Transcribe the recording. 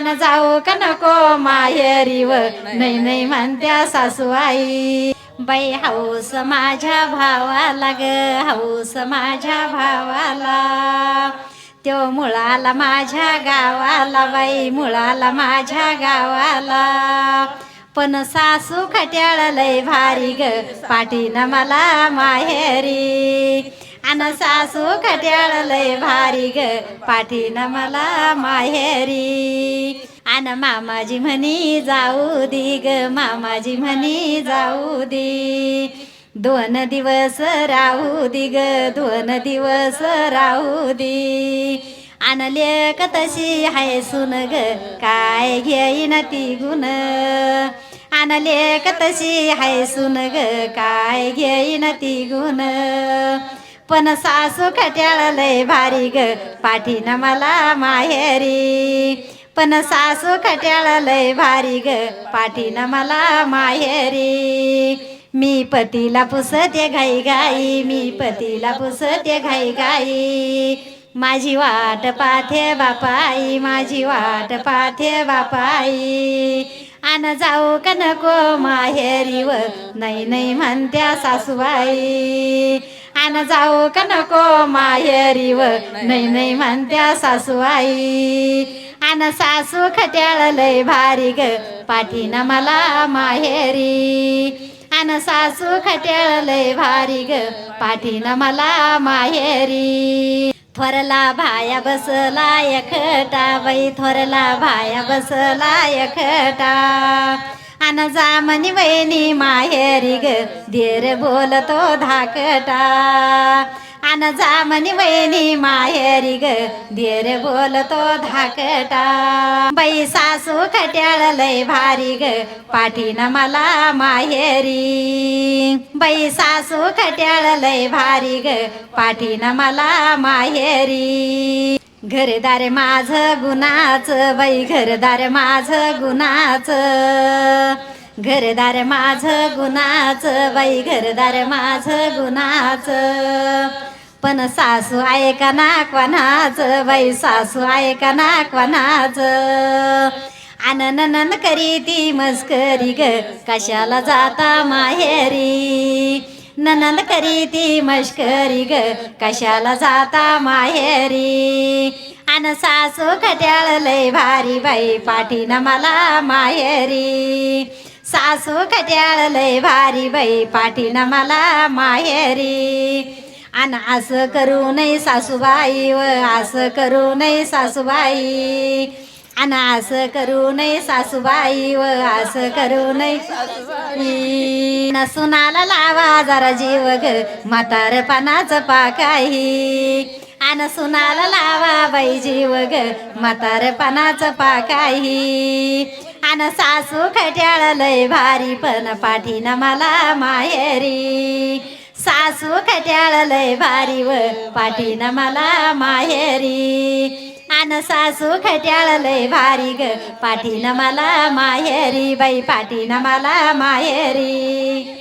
मान जाऊ का नको माहेरी व नाही नाही म्हणत्या सासू आई बाई हाऊस माझ्या भावाला ग हाऊस माझ्या भावाला. त्यो मुळाला माझ्या गावाला बाई मुळाला माझ्या गावाला. पण सासू खट्याळ लय भारी ग पाटीनं मला माहेरी. अन सासू खट्याळ लय भारी ग. पाठीनं मला माहेरी. आन मामाजी म्हणी जाऊ दी ग. मामाजी म्हणी जाऊ दी. दोन दिवस राहू दी ग. दोन दिवस राहू दी. अन लेक तशी हाय सुन ग. काय घेईन ती गुण? अन लेक तशी हाय सुन ग. काय घेईन ती गुण? पण सासू खट्याळ लय भारी ग. पाठीनं मला माहेरी. पण सासू खट्याळ लय भारी ग. पाठीनं मला माहेरी. मी पतीला पुसते घाई घाई मी पतीला पुसते घाई घाई माझी वाट पाथे बापाई माझी वाट पाथे बापाई. आन जाऊ का नको माहेरीव नाही नाही म्हणत्या सासूबाई. आन जाऊ का नको माहेरी व नाही नाही म्हणत्या सासू आई आन सासू खट्याळ लय भारी ग पाठीनं मला माहेरी. आन सासू खट्याळ लय भारी ग पाठीनं मला माहेरी. थोरला भाया बसला एकटा बाई थोरला भाया बसला एकटा आन जामनी वहिनी माहेरी ग. धीर बोलतो धाकटा. आन जामनी वहिनी माहेरी ग. धीर बोलतो धाकटा. बाई सासू खट्याळ लय भारी ग. पाठीनं मला माहेरी. बाई सासू खट्याळ लय भारी ग. पाठीनं मला माहेरी. घरदार माझ गुणाच बाई घरदार माझ गुणाच. घरदार माझ गुणाच बाई घरदार माझ गुणाच. पण सासू ऐका ना कोणाच बाई सासू ऐका ना कोणाच आनंद करी ती मस्करी ग कशाला जाता माहेरी? ननंद करी ती मस्करी ग. कशाला जाता माहेरी? अन सासू खट्याळ लय भारी बाई. पाठीनं मला माहेरी. सासू खट्याळ लय भारी बाई. पाठीनं मला माहेरी. अन असं करू नये सासूबाई व असं करू नये सासूबाई. आन असं करू नये सासूबाई व असं करू नये. सासूबाई न सुनाला लावा जरा जीव ग म्हातारपणाचं पाकाही. आन सुनाला लावा बाई जीव ग म्हातारपणाचं पाकाही. आन सासू खट्याळ लय भारी पण पाठीन मला माहेरी. सासू खट्याळ लय भारी व पाठीन मला माहेरी. आन सासू खट्याळ लय भारी ग. पाठीनं मला माहेरी बाई पाठीनं मला माहेरी.